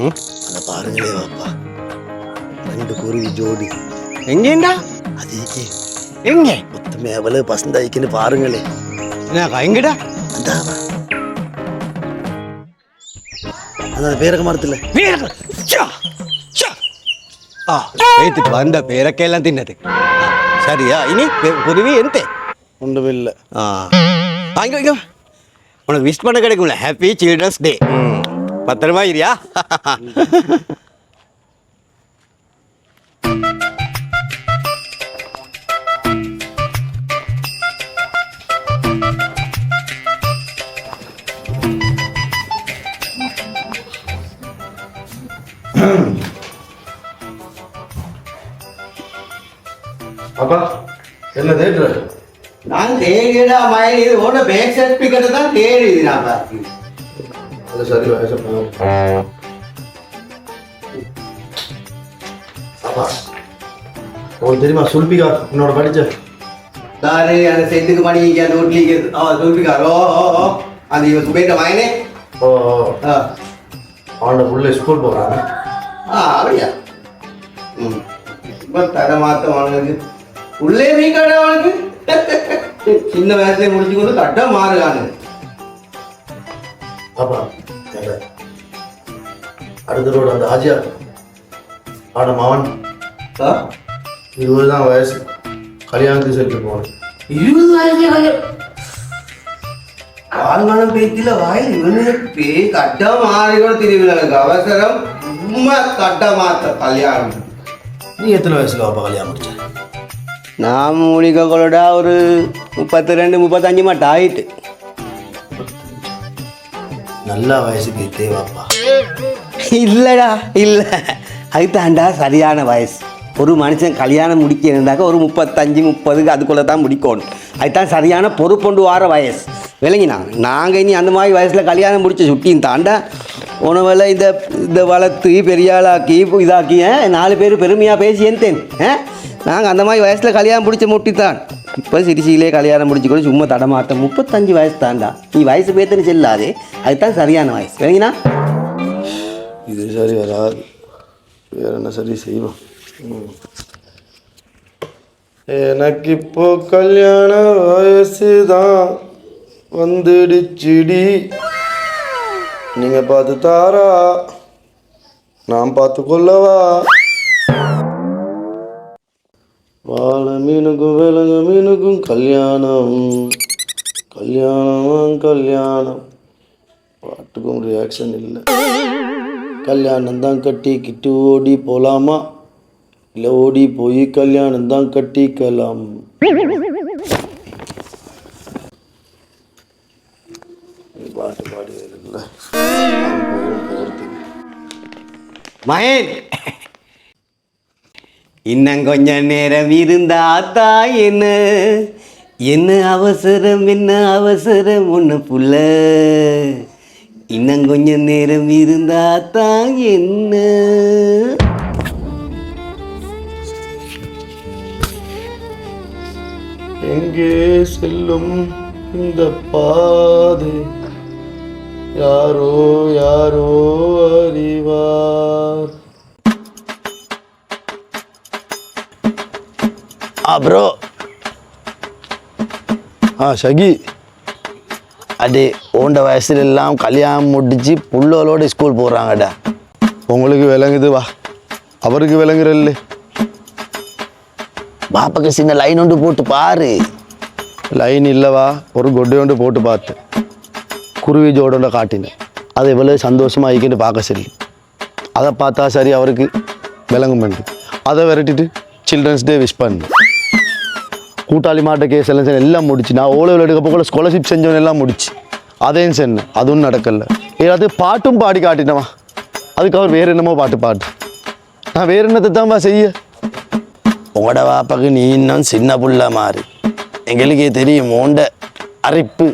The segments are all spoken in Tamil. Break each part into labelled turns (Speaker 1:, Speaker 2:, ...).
Speaker 1: அதை பாருங்களே வாப்பா ரெண்டு குருவி ஜோடி
Speaker 2: எங்கேண்டா
Speaker 1: அதுக்கு
Speaker 2: எங்க
Speaker 1: மொத்தமே எவ்வளவு பசந்தாய்க்குன்னு பாருங்களே
Speaker 2: என்னக்கா எங்கடா
Speaker 1: அந்தாவா அந்த பேரக்க மரத்தில்
Speaker 2: வயிற்றுக்கு வந்த பேரக்கையெல்லாம் தின்னது சரியா இனி குருவி எந்த
Speaker 1: ஒன்றும் இல்லை
Speaker 2: ஆ வாங்க உனக்கு விஷ் பண்ண கிடைக்கும்ல ஹாப்பி சில்ட்ரன்ஸ் டே பத்திரமா இரியா
Speaker 1: அப்பா என்ன தேடுற?
Speaker 2: நான் தேடிடா மயன் இது உன பேக் சர்டிஃபிகேட் தான் தேடிதான் பாக்கி
Speaker 1: அது சரி அப்பா உங்களுக்கு தெரியுமா சுல்பிகா உன்னோட படிச்ச
Speaker 2: தாரு அந்த செட்டுக்கு மணி இங்கே அந்த வீட்லிக்கு ஆ சொல்லிருக்காரு ஓ ஓ ஓ அந்த இவன் சுபேட்ட மயனே
Speaker 1: ஓ
Speaker 2: ஆ
Speaker 1: அவனோட புள்ள ஸ்கூல் போகிறாங்க
Speaker 2: ஆ அப்படியா ம் இப்போ தர மாத்த அவனுக்கு உள்ளே நீ கடை அவனுக்கு சின்ன வயசுல முடிச்சு கொண்டு கட்ட மாறுகானு
Speaker 1: அப்பா என்ன அடுத்த ரோடு அந்த ஆஜியா அவனோட மகன்
Speaker 2: ஆ?
Speaker 1: இருபது தான் வயசு. கல்யாணத்துக்கு செலுத்து போகணும்
Speaker 2: இருபது கல்யாணம் கால்மணம் பேச்சில வாயில் இவனு பே கட்ட மாறி கூட திருவிழாக்கு அவசரம். சும்மா கட்ட மாத்த கல்யாணம்.
Speaker 1: நீ எத்தனை வயசுல வாப்பா கல்யாணம் முடிச்ச?
Speaker 2: நான் மூலிகைகளோட ஒரு முப்பத்தி ரெண்டு முப்பத்தஞ்சு மட்டும் ஆயிட்டு.
Speaker 1: நல்ல வயசுக்கு தேவாப்பா
Speaker 2: இல்லைடா இல்லை. அதுதான்டா சரியான வயசு. ஒரு மனுஷன் கல்யாணம் முடிக்கிறதாக்க ஒரு முப்பத்தஞ்சு முப்பதுக்கு அதுக்குள்ளே தான் முடிக்கணும். அதுதான் சரியான பொறுப்பொண்டு வார வயசு. விளங்கினா நாங்கள் இனி அந்த மாதிரி வயசில் கல்யாணம் முடிச்ச சுட்டியும் தாண்டா உணவில் இந்த இந்த வளர்த்து பெரியாளாக்கி இதாக்கி நாலு பேர் பெருமையாக பேசி ஏன் நாங்கள் அந்த மாதிரி வயசில் கல்யாணம் முடிச்ச முட்டி தான் இப்போ சிரிச்சியிலே கல்யாணம் முடிச்சு கூட சும்மா தடமாட்டம் முப்பத்தஞ்சு வயசு தாண்டா நீ வயசு பேத்துன்னு செல்லாதே அதுதான் சரியான வயசு விளங்கினா
Speaker 1: இது சரி வராது வேற என்ன சரி செய்வோம் எனக்கு இப்போ கல்யாண வயசு தான் வந்துடுச்சுடி நீங்க பார்த்து தாரா நான் பார்த்து கொள்ளவா வாழ மீனுக்கும் கல்யாணம். கல்யாணம் கல்யாணம். பாட்டுக்கும் ரியாக்ஷன் இல்லை. கல்யாணம் தான் கட்டிக்கிட்டு ஓடி போகலாமா இல்லை ஓடி போய் கல்யாணம் தான் கட்டிக்கலாம். பாட்டு பாடி இல்லை.
Speaker 2: இன்னும் கொஞ்ச நேரம் இருந்தாத்தா என்ன என்ன அவசரம் என்ன அவசரம் ஒன்று புள்ள இன்னும் கொஞ்ச நேரம் இருந்தாத்தா என்ன
Speaker 1: எங்கே செல்லும் இந்த பாதை? யாரோ யாரோ ஷகி. அடே ஓண்ட வயசுல எல்லாம் கல்யாணம் முடிச்சு புள்ளோலோட ஸ்கூல் போகிறாங்கடா உங்களுக்கு விளங்குது வா. அவருக்கு விளங்குறல்ல பாப்பாக்கு சின்ன லைன் ஒன்று போட்டு பாரு. லைன் இல்லைவா ஒரு கொட்டை ஒன்று போட்டு பார்த்தேன் குருவி ஜோடோட காட்டினேன். அது எவ்வளோ சந்தோஷமாக ஆகிக்கிட்டு பார்க்க சரி. அதை பார்த்தா சரி அவருக்கு விளங்கும் பண்ணு அதை விரட்டிட்டு சில்ட்ரன்ஸ் டே விஷ் பண்ணு. கூட்டாளி மாட்ட கேஸ் எல்லாம் சரி எல்லாம் முடிச்சு. நான் ஓலவில் எடுக்க போகல ஸ்காலர்ஷிப் செஞ்சவன் எல்லாம் முடிச்சு. அதையும் சென்னேன் அதுவும் நடக்கல. ஏதாவது பாட்டும் பாடி காட்டினவா அதுக்கு அவர் வேறு என்னமோ பாட்டு பாட்டு நான் வேறு என்னத்தை தான்ப்பா செய்ய? உங்களோட வாப்பாக்கு நீ இன்னும் சின்ன புள்ள மாறி. எங்களுக்கே தெரியும் உண்ட அரிப்பு.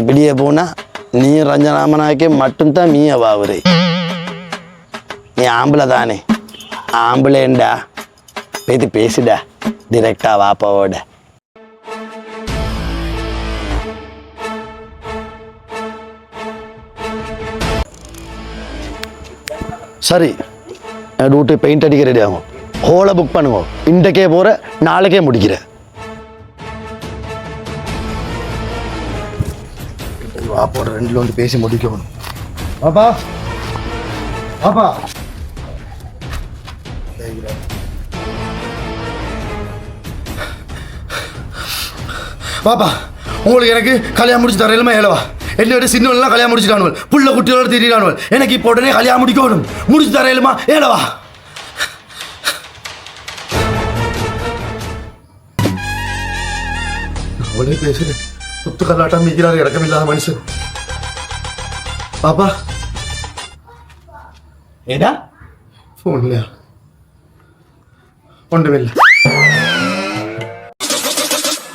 Speaker 1: இப்படியே போனா நீ ரஞ்சனாமனாக்கே மட்டும்தான் மீ அவாவுரு நீ ஆம்பளை தானே. ஆம்பளைண்டா பேத்து பேசுடா. டிரெக்டா வாப்பாவோட சரி என் ரூட்டு பெயிண்ட் அடிக்க ரெடி ஆகும் ஹோலை புக் பண்ணுங்க இன்றைக்கே போகிற நாளைக்கே முடிக்கிறேன் வா போட ரெண்டுல வந்து பேசி முடிக்கணும் பாப்பா பாப்பா பாப்பா உங்களுக்கு எனக்கு கல்யாணம் முடிச்சு தரையிலுமே ஏலவா? என்னோட சின்னவெல்லாம் கல்யாணம் முடிச்சுட்டானுவல் புள்ள குட்டியோட திரியிறானுவல் எனக்கு இப்போ உடனே கல்யாணம் முடிக்கணும். முடிச்சு தரையிலுமா ஏலவா? அவளே பேசுறேன். சுத்து கல்லாட்டம் மிக்கிறாரு இறக்கமில்லாத மனுஷன். பாப்பா.
Speaker 2: ஏடா?
Speaker 1: ஃபோன் இல்லையா? ஒன்றுமில்லை